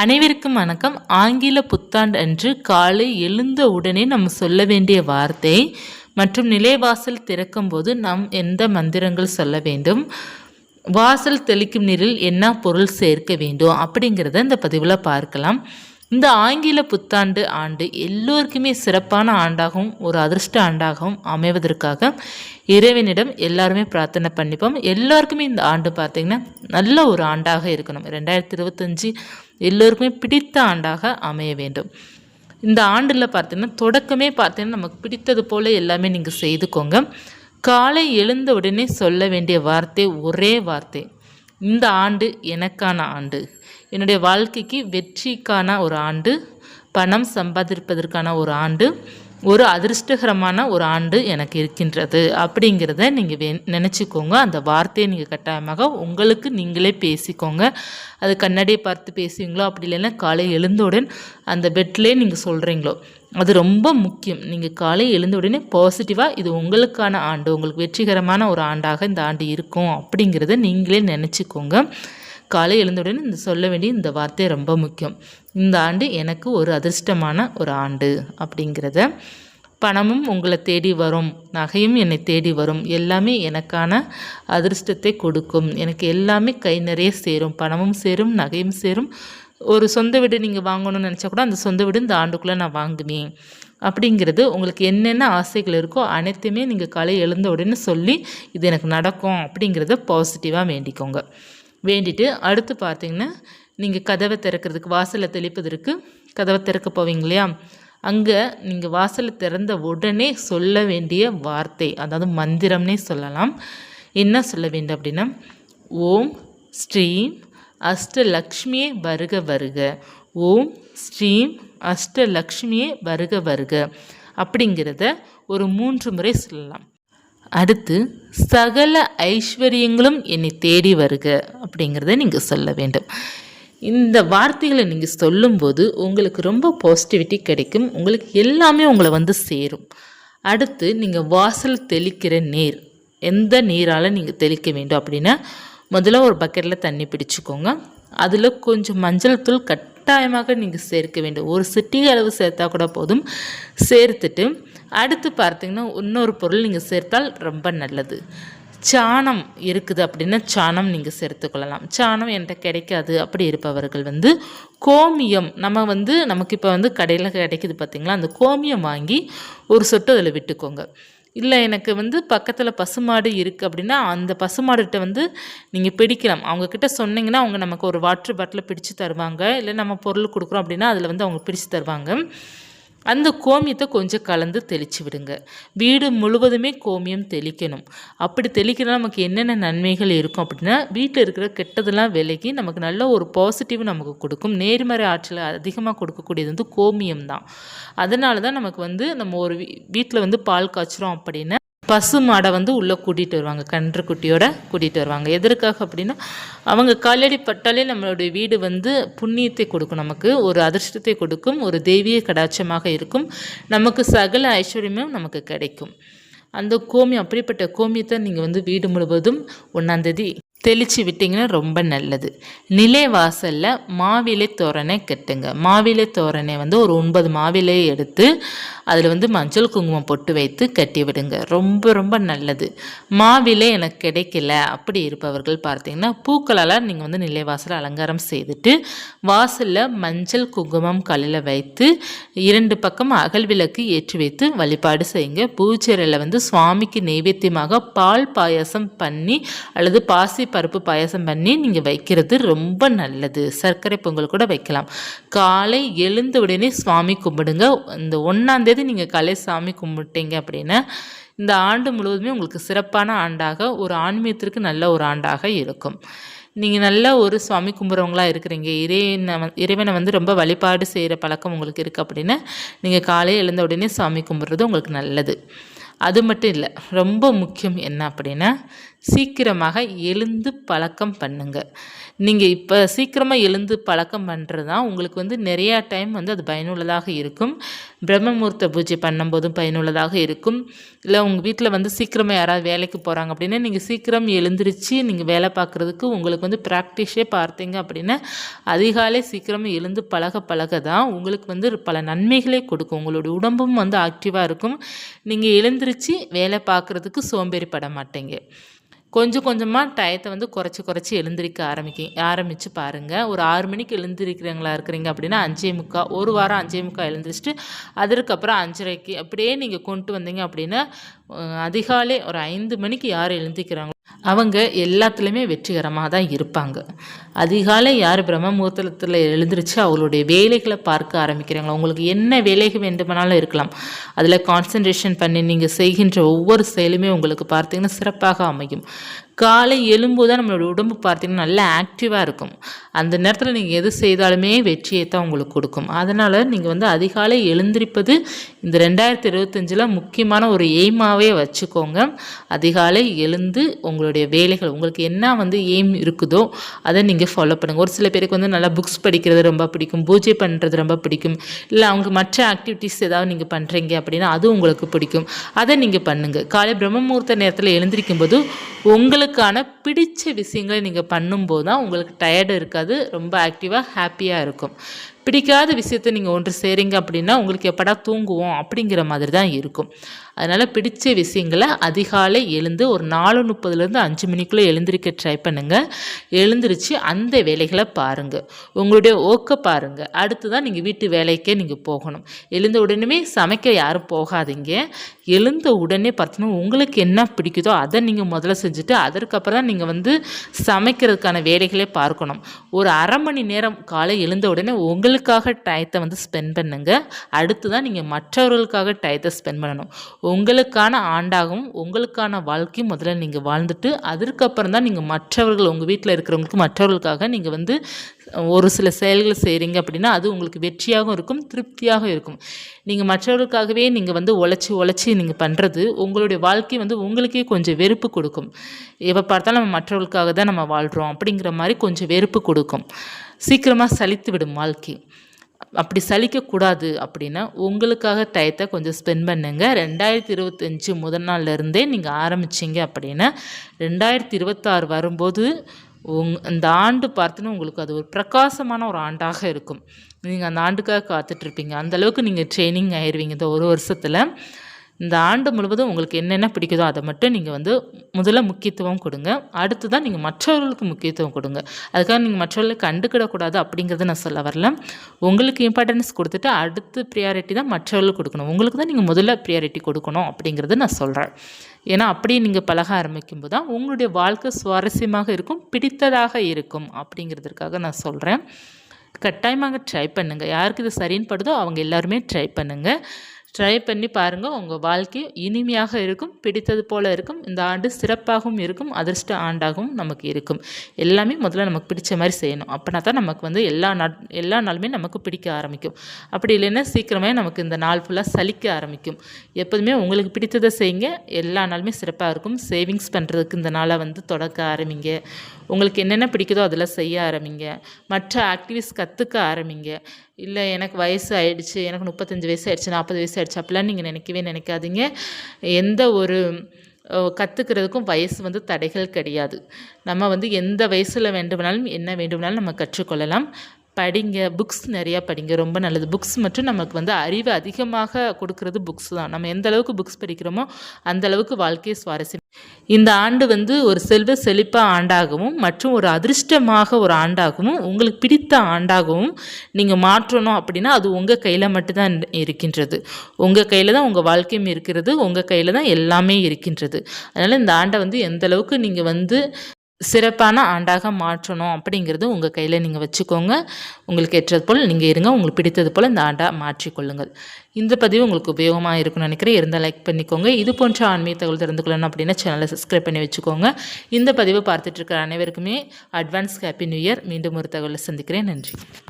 அனைவருக்கும் வணக்கம். ஆங்கில புத்தாண்டு அன்று காலை எழுந்த உடனே நம்ம சொல்ல வேண்டிய வார்த்தை மற்றும் நிலைவாசல் திறக்கும்போது நாம் எந்த மந்திரங்கள் சொல்ல வேண்டும் வாசல் தெளிக்கும் நீரில் என்ன பொருள் சேர்க்க வேண்டும் அப்படிங்கிறத இந்த பதிவில் பார்க்கலாம். இந்த ஆங்கில புத்தாண்டு ஆண்டு எல்லோருக்குமே சிறப்பான ஆண்டாகவும் ஒரு அதிர்ஷ்ட ஆண்டாகவும் அமைவதற்காக இறைவனிடம் எல்லாருமே பிரார்த்தனை பண்ணிப்போம். எல்லாருக்குமே இந்த ஆண்டு பார்த்திங்கன்னா நல்ல ஒரு ஆண்டாக இருக்கணும். ரெண்டாயிரத்தி இருபத்தஞ்சி எல்லோருக்குமே பிடித்த ஆண்டாக அமைய வேண்டும். இந்த ஆண்டில் பார்த்திங்கன்னா தொடக்கமே பார்த்தீங்கன்னா நமக்கு பிடித்தது போல் எல்லாமே நீங்கள் செய்துக்கோங்க. காலை எழுந்த உடனே சொல்ல வேண்டிய வார்த்தை ஒரே வார்த்தை. இந்த ஆண்டு எனக்கான ஆண்டு. என்னுடைய வாழ்க்கைக்கு வெற்றிக்கான ஒரு ஆண்டு பணம் சம்பாதிப்பதற்கான ஒரு ஆண்டு ஒரு அதிர்ஷ்டகரமான ஒரு ஆண்டு எனக்கு இருக்கின்றது. அப்படிங்கிறத நீங்கள் வே நினச்சிக்கோங்க. அந்த வார்த்தையை நீங்கள் கட்டாயமாக உங்களுக்கு நீங்களே பேசிக்கோங்க. அது கண்ணாடியை பார்த்து பேசுவீங்களோ அப்படி இல்லைன்னா காலை எழுந்தவுடன் அந்த பெட்லேயே நீங்கள் சொல்கிறீங்களோ அது ரொம்ப முக்கியம். நீங்கள் காலை எழுந்த உடனே பாசிட்டிவாக இது உங்களுக்கான ஆண்டு உங்களுக்கு வெற்றிகரமான ஒரு ஆண்டாக இந்த ஆண்டு இருக்கும் அப்படிங்கிறத நீங்களே நினச்சிக்கோங்க. காலை எழுந்தவுடன் இந்த சொல்ல வேண்டிய இந்த வார்த்தை ரொம்ப முக்கியம். இந்த ஆண்டு எனக்கு ஒரு அதிர்ஷ்டமான ஒரு ஆண்டு அப்படிங்கிறத. பணமும் உங்களை தேடி வரும் நகையும் என்னை தேடி வரும். எல்லாமே எனக்கான அதிர்ஷ்டத்தை கொடுக்கும். எனக்கு எல்லாமே கை நிறைய சேரும். பணமும் சேரும் நகையும் சேரும். ஒரு சொந்த வீடு நீங்கள் வாங்கணும்னு நினச்சா கூட அந்த சொந்த வீடு இந்த ஆண்டுக்குள்ளே நான் வாங்குவேன். அப்படிங்கிறது உங்களுக்கு என்னென்ன ஆசைகள் இருக்கோ அனைத்துமே நீங்கள் காலை எழுந்த உடனே சொல்லி இது எனக்கு நடக்கும் அப்படிங்கிறத பாசிட்டிவாக வேண்டிக்கோங்க. வேண்டிட்டு அடுத்து பார்த்தீங்கன்னா நீங்கள் கதவை திறக்கிறதுக்கு வாசலை தெளிப்பதற்கு கதவை திறக்க போவீங்க இல்லையா? அங்கே நீங்கள் வாசலை திறந்த உடனே சொல்ல வேண்டிய வார்த்தை அதாவது மந்திரம்னே சொல்லலாம். என்ன சொல்ல வேண்டும் அப்படின்னா ஓம் ஸ்ரீம் அஷ்டலக்ஷ்மியே வருக வருக. ஓம் ஸ்ரீம் அஷ்டலக்ஷ்மியே வருக வருக. அப்படிங்கிறத ஒரு மூன்று முறை சொல்லலாம். அடுத்து சகல ஐஸ்வர்யங்களும் என்னை தேடி வருக அப்படிங்கிறத நீங்கள் சொல்ல வேண்டும். இந்த வார்த்தைகளை நீங்கள் சொல்லும்போது உங்களுக்கு ரொம்ப பாசிட்டிவிட்டி கிடைக்கும். உங்களுக்கு எல்லாமே உங்களை வந்து சேரும். அடுத்து நீங்கள் வாசல் தெளிக்கிற நீர். எந்த நீரால் நீங்கள் தெளிக்க வேண்டும் அப்படின்னா முதல்ல ஒரு பக்கெட்டில் தண்ணி பிடிச்சிக்கோங்க. அதில் கொஞ்சம் மஞ்சள் தூள் கட்டாயமாக நீங்கள் சேர்க்க வேண்டும். ஒரு சிட்டி அளவு சேர்த்தா கூட போதும். சேர்த்துட்டு அடுத்து பார்த்தீங்கன்னா இன்னொரு பொருள் நீங்கள் சேர்த்தால் ரொம்ப நல்லது. சாணம் இருக்குது அப்படின்னா சாணம் நீங்கள் சேர்த்துக்கொள்ளலாம் சாணம் என்கிட்ட கிடைக்காது. அப்படி இருப்பவர்கள் வந்து கோமியம் நம்ம வந்து நமக்கு இப்போ வந்து கடையில் கிடைக்குது பார்த்திங்களா அந்த கோமியம் வாங்கி ஒரு சொட்டு அதில் விட்டுக்கோங்க. இல்லை எனக்கு வந்து பக்கத்தில் பசுமாடு இருக்குது அப்படின்னா அந்த பசுமாடுகிட்ட வந்து நீங்கள் பிடிக்கலாம். அவங்கக்கிட்ட சொன்னீங்கன்னா அவங்க நமக்கு ஒரு வாட்ரு பாட்டில் பிடிச்சு தருவாங்க. இல்லை நம்ம பொருள் கொடுக்குறோம் அப்படின்னா அதில் வந்து அவங்க பிடிச்சு தருவாங்க. அந்த கோமியத்தை கொஞ்சம் கலந்து தெளித்து விடுங்க. வீடு முழுவதுமே கோமியம் தெளிக்கணும். அப்படி தெளிக்கிறதுனால நமக்கு என்னென்ன நன்மைகள் இருக்கும் அப்படின்னா வீட்டில் இருக்கிற கெட்டதெல்லாம் விலகி நமக்கு நல்ல ஒரு பாசிட்டிவ் நமக்கு கொடுக்கும். நேர்மறை ஆற்றலை அதிகமாக கொடுக்கக்கூடியது வந்து கோமியம் தான். அதனால தான் நமக்கு வந்து நம்ம ஒரு வீட்டில் வந்து பால் காய்ச்சிரும் அப்படின்னா பசு மாடை வந்து உள்ளே கூட்டிகிட்டு வருவாங்க கன்று குட்டியோட கூட்டிகிட்டு வருவாங்க. எதற்காக அப்படின்னா அவங்க காலடி பட்டாலே நம்மளுடைய வீடு வந்து புண்ணியத்தை கொடுக்கும். நமக்கு ஒரு அதிர்ஷ்டத்தை கொடுக்கும் ஒரு தெய்வீக கடாட்சமாக இருக்கும். நமக்கு சகல ஐஸ்வர்யமும் நமக்கு கிடைக்கும். அந்த கோமியம் அப்படிப்பட்ட கோமியத்தை நீங்கள் வந்து வீடு முழுவதும் ஒன்றாந்தேதி தெளித்து விட்டிங்கன்னா ரொம்ப நல்லது. நிலை வாசலில் மாவிலை தோரணை கட்டுங்க. மாவிலை தோரணை வந்து ஒரு ஒன்பது மாவிலையை எடுத்து அதில் வந்து மஞ்சள் குங்குமம் பொட்டு வைத்து கட்டி விடுங்க. ரொம்ப ரொம்ப நல்லது. மாவிலை எனக்கு கிடைக்கல. அப்படி இருப்பவர்கள் பார்த்தீங்கன்னா பூக்களால் நீங்கள் வந்து நிலைவாசல் அலங்காரம் செய்துட்டு வாசலில் மஞ்சள் குங்குமம் கல்லில் வைத்து இரண்டு பக்கம் அகல் விளக்கு ஏற்றி வைத்து வழிபாடு செய்யுங்க. பூச்சரையில் வந்து சுவாமிக்கு நெய்வேத்தியமாக பால் பாயசம் பண்ணி அல்லது பாசி பருப்பு பாயசம் பண்ணி நீங்கள் வைக்கிறது ரொம்ப நல்லது. சர்க்கரை பொங்கல் கூட வைக்கலாம். காலை எழுந்த உடனே சுவாமி கும்பிடுங்க. இந்த ஒன்றாந்தேதி நீங்கள் காலை சாமி கும்பிட்டீங்க அப்படின்னா இந்த ஆண்டு முழுவதுமே உங்களுக்கு சிறப்பான ஆண்டாக ஒரு ஆன்மீகத்திற்கு நல்ல ஒரு ஆண்டாக இருக்கும். நீங்கள் நல்ல ஒரு சுவாமி கும்பிட்றவங்களா இருக்கிறீங்க. இறைவனை இறைவனை வந்து ரொம்ப வழிபாடு செய்கிற பழக்கம் உங்களுக்கு இருக்குது அப்படின்னா நீங்கள் காலையில் எழுந்த உடனே சாமி கும்பிட்றது உங்களுக்கு நல்லது. அது மட்டும் இல்லை ரொம்ப முக்கியம் என்ன அப்படின்னா சீக்கிரமாக எழுந்து பழக்கம் பண்ணுங்க. நீங்கள் இப்போ சீக்கிரமாக எழுந்து பழக்கம் பண்ணுறது தான் உங்களுக்கு வந்து நிறையா டைம் வந்து அது பயனுள்ளதாக இருக்கும். பிரம்மமுகூர்த்த பூஜை பண்ணும்போதும் பயனுள்ளதாக இருக்கும். இல்லை உங்கள் வீட்டில் வந்து சீக்கிரமாக யாராவது வேலைக்கு போகிறாங்க அப்படின்னா நீங்கள் சீக்கிரம் எழுந்திரிச்சு நீங்கள் வேலை பார்க்குறதுக்கு உங்களுக்கு வந்து ப்ராக்டிஸே பார்த்தீங்க அப்படின்னா அதிகாலை சீக்கிரமாக எழுந்து பழக பழக தான் உங்களுக்கு வந்து பல நன்மைகளே கொடுக்கும். உங்களுடைய உடம்பும் வந்து ஆக்டிவாக இருக்கும். நீங்கள் எழுந்திரிச்சு வேலை பார்க்குறதுக்கு சோம்பேறிப்பட மாட்டேங்க. கொஞ்சம் கொஞ்சமாக டயத்தை வந்து குறைச்சி குறைச்சி எழுந்திரிக்க ஆரம்பிக்க ஆரம்பித்து பாருங்கள் ஒரு ஆறு மணிக்கு எழுந்திரிக்கிறவங்களா இருக்கிறீங்க அப்படின்னா அஞ்சே முக்கால் ஒரு வாரம் அஞ்சே முக்கால் எழுந்திரிச்சிட்டு அதற்கப்புறம் அஞ்சரைக்கு அப்படியே நீங்கள் கொண்டு வந்தீங்க அப்படின்னா அதிகாலை ஒரு ஐந்து மணிக்கு யார் எழுந்திக்கிறாங்களோ அவங்க எல்லாத்துலேயுமே வெற்றிகரமாக தான் இருப்பாங்க. அதிகாலை யார் பிரம்ம முகூர்த்தத்தில் எழுந்திரிச்சு அவங்களுடைய வேலைகளை பார்க்க ஆரம்பிக்கிறாங்களோ உங்களுக்கு என்ன வேலைகள் வேண்டுமானாலும் இருக்கலாம். அதில் கான்சன்ட்ரேஷன் பண்ணி நீங்கள் செய்கின்ற ஒவ்வொரு செயலுமே உங்களுக்கு பார்த்தீங்கன்னா சிறப்பாக அமையும். காலை எழும்போது தான் நம்மளோட உடம்பு பார்த்தீங்கன்னா நல்லா ஆக்டிவாக இருக்கும். அந்த நேரத்தில் நீங்கள் எது செய்தாலுமே வெற்றியை தான் உங்களுக்கு கொடுக்கும். அதனால் நீங்கள் வந்து அதிகாலை எழுந்திருப்பது இந்த ரெண்டாயிரத்தி இருபத்தஞ்சில் முக்கியமான ஒரு எய்மாகவே வச்சுக்கோங்க. அதிகாலை எழுந்து உங்களுடைய வேலைகள் உங்களுக்கு என்ன வந்து எய்ம் இருக்குதோ அதை நீங்கள் ஃபாலோ பண்ணுங்கள் ஒரு சில பேருக்கு வந்து நல்லா புக்ஸ் படிக்கிறது ரொம்ப பிடிக்கும். பூஜை பண்ணுறது ரொம்ப பிடிக்கும். இல்லை அவங்க மற்ற ஆக்டிவிட்டீஸ் ஏதாவது நீங்கள் பண்ணுறீங்க அப்படின்னா அது உங்களுக்கு பிடிக்கும். அதை நீங்கள் பண்ணுங்கள் காலை பிரம்ம முகூர்த்த நேரத்தில் எழுந்திருக்கும் போது உங்களுக்கான பிடிச்ச விஷயங்களை நீங்கள் பண்ணும்போது தான் உங்களுக்கு டயர்டு இருக்காது ரொம்ப ஆக்டிவாக ஹாப்பியாக இருக்கும். பிடிக்காத விஷயத்த நீங்கள் ஒன்று செய்கிறீங்க அப்படின்னா உங்களுக்கு எப்படா தூங்குவோம் அப்படிங்கிற மாதிரி தான் இருக்கும். அதனால் பிடிச்ச விஷயங்களை அதிகாலை எழுந்து ஒரு நாலு முப்பதுலேருந்து அஞ்சு மணிக்குள்ளே எழுந்திருக்க ட்ரை பண்ணுங்கள் எழுந்திரிச்சு அந்த வேலைகளை பாருங்கள் உங்களுடைய ஓக்க பாருங்கள் அடுத்து தான் நீங்கள் வீட்டு வேலைக்கே நீங்கள் போகணும். எழுந்த உடனே சமைக்க யாரும் போகாதீங்க. எழுந்த உடனே பார்த்தீங்கன்னா உங்களுக்கு என்ன பிடிக்குதோ அதை நீங்கள் முதல்ல செஞ்சுட்டு அதற்கப்புறம் தான் நீங்கள் வந்து சமைக்கிறதுக்கான வேலைகளே பார்க்கணும். ஒரு அரை மணி நேரம் காலை எழுந்த உடனே உங்களுக்காக டயத்தை வந்து ஸ்பெண்ட் பண்ணுங்கள் அடுத்து தான் நீங்கள் மற்றவர்களுக்காக டயத்தை ஸ்பெண்ட் பண்ணணும். உங்களுக்கான ஆண்டாகவும் உங்களுக்கான வாழ்க்கையும் முதல்ல நீங்கள் வாழ்ந்துட்டு அதற்கப்புறம் தான் நீங்கள் மற்றவர்கள் உங்கள் வீட்டில் இருக்கிறவங்களுக்கு மற்றவர்களுக்காக நீங்கள் வந்து ஒரு சில செயல்களை செய்கிறீங்க அப்படின்னா அது உங்களுக்கு வெற்றியாகவும் இருக்கும் திருப்தியாகவும் இருக்கும். நீங்கள் மற்றவர்களுக்காகவே நீங்கள் வந்து உழைச்சி உழைச்சி நீங்கள் பண்ணுறது உங்களுடைய வாழ்க்கை வந்து உங்களுக்கே கொஞ்சம் வெறுப்பு கொடுக்கும். எப்போ பார்த்தாலும் நம்ம மற்றவர்களுக்காக தான் நம்ம வாழ்கிறோம் அப்படிங்கிற மாதிரி கொஞ்சம் வெறுப்பு கொடுக்கும். சீக்கிரமாக சலித்து விடும் வாழ்க்கை. அப்படி சலிக்கக்கூடாது அப்படின்னா உங்களுக்காக டயத்தை கொஞ்சம் ஸ்பெண்ட் பண்ணுங்கள் ரெண்டாயிரத்தி இருபத்தஞ்சி முதல் நாள்லேருந்தே நீங்கள் ஆரம்பிச்சிங்க அப்படின்னா ரெண்டாயிரத்தி இருபத்தாறு வரும்போது உங் இந்த ஆண்டு பார்த்துன்னு உங்களுக்கு அது ஒரு பிரகாசமான ஒரு ஆண்டாக இருக்கும். நீங்கள் அந்த ஆண்டுக்காக காத்துட்ருப்பீங்க. அந்தளவுக்கு நீங்கள் ட்ரைனிங் ஆயிடுவீங்க இந்த ஒரு வருஷத்தில். இந்த ஆண்டு முழுவதும் உங்களுக்கு என்னென்ன பிடிக்குதோ அதை மட்டும் நீங்கள் வந்து முதல்ல முக்கியத்துவம் கொடுங்க. அடுத்து தான் நீங்கள் மற்றவர்களுக்கு முக்கியத்துவம் கொடுங்க. அதுக்காக நீங்கள் மற்றவர்களை கண்டுக்கிடக்கூடாது அப்படிங்கிறத நான் சொல்ல வரல. உங்களுக்கு இம்பார்ட்டன்ஸ் கொடுத்துட்டு அடுத்து ப்ரியாரிட்டி தான் மற்றவர்களுக்கு கொடுக்கணும். உங்களுக்கு தான் நீங்கள் முதல்ல ப்ரியாரிட்டி கொடுக்கணும் அப்படிங்கிறத நான் சொல்கிறேன் ஏன்னா அப்படியே நீங்கள் பழக ஆரம்பிக்கும்போது தான் உங்களுடைய வாழ்க்கை சுவாரஸ்யமாக இருக்கும் பிடித்ததாக இருக்கும் அப்படிங்கிறதுக்காக நான் சொல்கிறேன் கட்டாயமாக ட்ரை பண்ணுங்கள் யாருக்கு இது சரின்னு படுதோ அவங்க எல்லாருமே ட்ரை பண்ணுங்கள் ட்ரை பண்ணி பாருங்கள் உங்கள் வாழ்க்கை இனிமையாக இருக்கும் பிடித்தது போல் இருக்கும் இந்த ஆண்டு சிறப்பாகவும் இருக்கும் அதிர்ஷ்ட ஆண்டாகவும் நமக்கு இருக்கும். எல்லாமே முதல்ல நமக்கு பிடிச்ச மாதிரி செய்யணும். அப்படின்னா தான் நமக்கு வந்து எல்லா நாட் எல்லா நாளுமே நமக்கு பிடிக்க ஆரம்பிக்கும். அப்படி இல்லைன்னா சீக்கிரமே நமக்கு இந்த நாள் ஃபுல்லாக சலிக்க ஆரம்பிக்கும். எப்போதுமே உங்களுக்கு பிடித்ததை செய்யுங்க. எல்லா நாளுமே சிறப்பாக இருக்கும். சேவிங்ஸ் பண்ணுறதுக்கு இந்த நாளை வந்து தொடக்க ஆரம்பிங்க. உங்களுக்கு என்னென்ன பிடிக்குதோ அதெல்லாம் செய்ய ஆரம்பிங்க. மற்ற ஆக்டிவிஸ் கற்றுக்க ஆரம்பிங்க. இல்லை எனக்கு வயசு ஆயிடுச்சு எனக்கு முப்பத்தஞ்சு வயசு ஆயிடுச்சு நாற்பது வயசு ஆயிடுச்சு அப்படிலாம் நீங்கள் நினைக்கவே நினைக்காதீங்க. எந்த ஒரு கற்றுக்கிறதுக்கும் வயசு வந்து தடைகள் கிடையாது. நம்ம வந்து எந்த வயசில் வேண்டுமானாலும் என்ன வேண்டுமானாலும் நம்ம கற்றுக்கொள்ளலாம். படிங்க புக்ஸ் நிறையா படிங்க ரொம்ப நல்லது. புக்ஸ் மட்டும் நமக்கு வந்து அறிவு அதிகமாக கொடுக்கறது புக்ஸ் தான். நம்ம எந்த அளவுக்கு புக்ஸ் படிக்கிறோமோ அந்த அளவுக்கு வாழ்க்கையை சுவாரஸ்யம். இந்த ஆண்டு வந்து ஒரு செல்வ செழிப்ப ஆண்டாகவும் மற்றும் ஒரு அதிர்ஷ்டமாக ஒரு ஆண்டாகவும் உங்களுக்கு பிடித்த ஆண்டாகவும் நீங்கள் மாற்றணும் அப்படின்னா அது உங்கள் கையில் மட்டும்தான் இருக்கின்றது. உங்கள் கையில் தான் உங்கள் வாழ்க்கையும் இருக்கிறது உங்கள் கையில் தான் எல்லாமே இருக்கின்றது. அதனால் இந்த ஆண்டை வந்து எந்த அளவுக்கு நீங்கள் வந்து சிறப்பான ஆண்டாக மாற்றணும் அப்படிங்கிறது உங்கள் கையில் நீங்கள் வச்சுக்கோங்க. உங்களுக்கு ஏற்றது போல் நீங்கள் இருங்க. உங்களுக்கு பிடித்தது போல் இந்த ஆண்டாக மாற்றிக்கொள்ளுங்கள் இந்த பதிவு உங்களுக்கு உபயோகமாக இருக்கும்னு நினைக்கிறேன். இருந்தால் லைக் பண்ணிக்கோங்க. இது போன்ற ஆன்மீக தகவல் தெரிந்து கொள்ளணும் அப்படின்னா சேனலை சப்ஸ்கிரைப் பண்ணி வச்சுக்கோங்க. இந்த பதிவை பார்த்துட்ருக்கிற அனைவருக்குமே அட்வான்ஸ் ஹாப்பி நியூ இயர் மீண்டும் ஒரு தகவலை சந்திக்கிறேன். நன்றி.